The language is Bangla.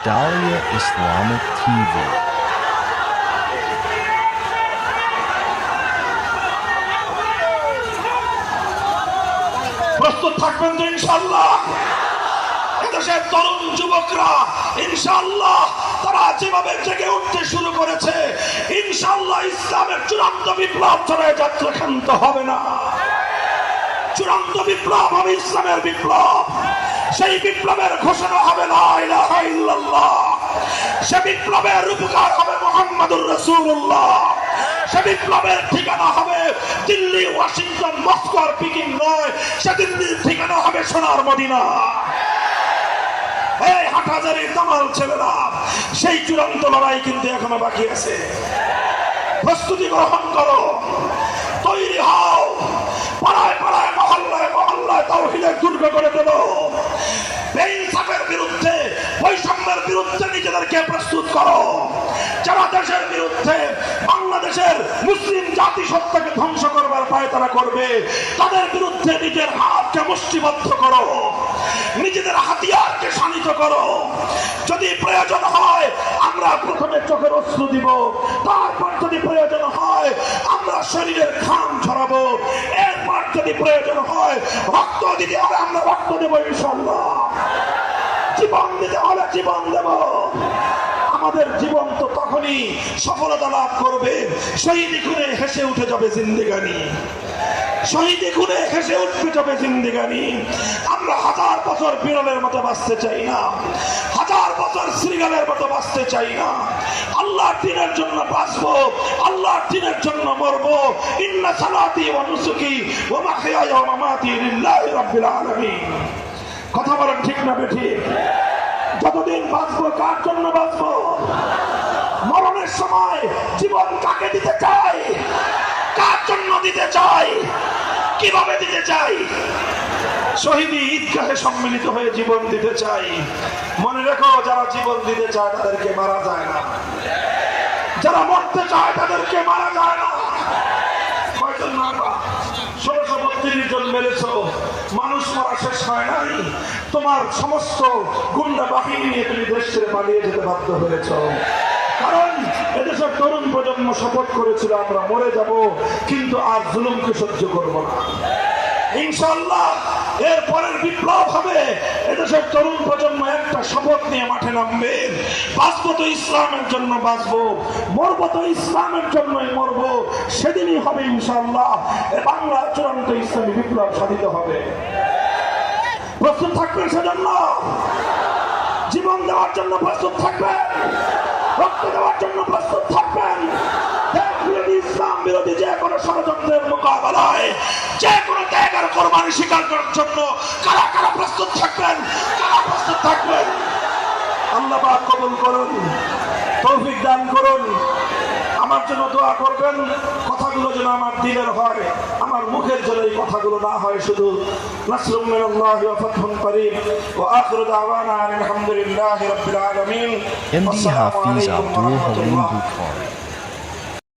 Dahlia Islamic TV. প্রস্তুত থাকবেন তো ইনশাল্লাহ এদেশের তরুণ যুবকরা ইনশাল্লাহ তারা যেভাবে জেগে উঠতে শুরু করেছে ইনশাল্লাহ ইসলামের চূড়ান্ত বিপ্লব ছাড়া যাত্রা ক্ষান্ত হবে না। চূড়ান্ত বিপ্লব হবে ইসলামের বিপ্লব। সেই বিপ্লবের ঘোষণা হবে সে বিপ্লবের রূপকার হবে মোহাম্মদুর রাসূলুল্লাহ। সে বিপ্লবের ঠিকানা হবে দিল্লি, ওয়াশিংটন মস্কো পিকিং নয়। সে দিল্লির ঠিকানা হবে সোনার মদিনা। এই হাটহাজারি দামাল ছেলেরা, সেই চূড়ান্ত লড়াই কিন্তু এখনও বাকি আছে। প্রস্তুতি গ্রহণ করো। তৈরি হও। নিজেদেরকে প্রস্তুত করো। যারা দেশের বিরুদ্ধে বাংলাদেশের মুসলিম জাতিসত্তাকে ধ্বংস করবার পায় তারা করবে। তাদের বিরুদ্ধে নিজের হাতকে মুষ্টিবদ্ধ করো। নিজেদের হাতিয়ারকে শানিত করো। যদি প্রয়োজন হয়, আমরা প্রথমে চোখের অশ্রু দিব। তারপর যদি প্রয়োজন হয়, আমরা শরীরের ঘাম ছড়াবো এরপর যদি প্রয়োজন হয়, রক্ত দিতে হবে, আমরা রক্ত দেবো ইনশাল্লাহ জীবন দিতে হলে জীবন দেব। আমাদের জীবন তো তখনই সফলতা লাভ করবে। শহীদ খুনে হেসে উঠে যাবে জিন্দেগানি। শহীদ খুনে হেসে উঠবে যাবে জিন্দেগানি। আমরা হাজার বছর বিরলের মতো বাঁচতে চাই না। হাজার বছর শ্রীগালের মতো বাঁচতে চাই না। আল্লাহর দিনের জন্য বাঁচবো, আল্লাহর দিনের জন্য মরবো। ইন্না সালাতি ওয়া নুসুকি ওয়া মাহইয়ায়া ওয়া মামাতি লিল্লাহি রাব্বিল আলামিন। কথা বলেন ঠিক না বেঠিক যতদিন বাঁচবো, কার জন্য বাঁচবো? মরণের সময় জীবন কাকে দিতে চাই? কার জন্য দিতে চাই? কীভাবে দিতে চাই? শহীদি ঈদগাহে সম্মিলিত হয়ে জীবন দিতে চাই। মনে রেখো, যারা জীবন দিতে চায় তাদেরকে মারা যায় না। যারা মরতে চায় তাদেরকে মারা যায় না। কয়জন ষোলোশো বত্রিশ জন মেরেছ। মানুষ মারা শেষ হয় নাই। তোমার সমস্ত গুন্ডা বাহিনী নিয়ে তুমি দেশ ছেড়ে পালিয়ে যেতে বাধ্য হয়েছ। কারণ এদেশের তরুণ প্রজন্ম শপথ করেছিল, আমরা মরে যাব, কিন্তু আর জুলুমকে সহ্য করব না। ইনশাল্লাহ এর পরের বিপ্লব হবে এদেশের তরুণ প্রজন্ম একটা শপথ নিয়ে মাঠে নামবে বাঁচবো তো ইসলামের জন্য বাঁচবো। মরবো তো ইসলামের জন্যই মরবো। সেদিনই হবে ইনশাল্লাহ এ বাংলার চূড়ান্ত ইসলামী বিপ্লব সাধিত হবে। প্রস্তুত থাকবেন সেজন্য? জীবন দেওয়ার জন্য প্রস্তুত থাকবেন? রক্ত দেওয়ার জন্য প্রস্তুত থাকবেন? ইসলাম বিরোধী যে কোনো ষড়যন্ত্রের মোকাবেলায়, যে কোনো ত্যাগের কোরবানি স্বীকার করার জন্য কারা কারা প্রস্তুত থাকবেন? কারা প্রস্তুত থাকবেন? আল্লাহ পাক কবুল করুন তৌফিক দান করুন। আমার জন্য দোয়া করবেন কথাগুলো যেন আমার দিলের হয় আমার মুখের জন্য এই কথাগুলো না হয় শুধু। নাসরুম মিনাল্লাহি ওয়া ফাতহুন করিম। ওয়া আখিরু দাওয়ানা আলহামদুলিল্লাহি রাব্বিল আলামিন। এমডি হাফিজ আব্দুল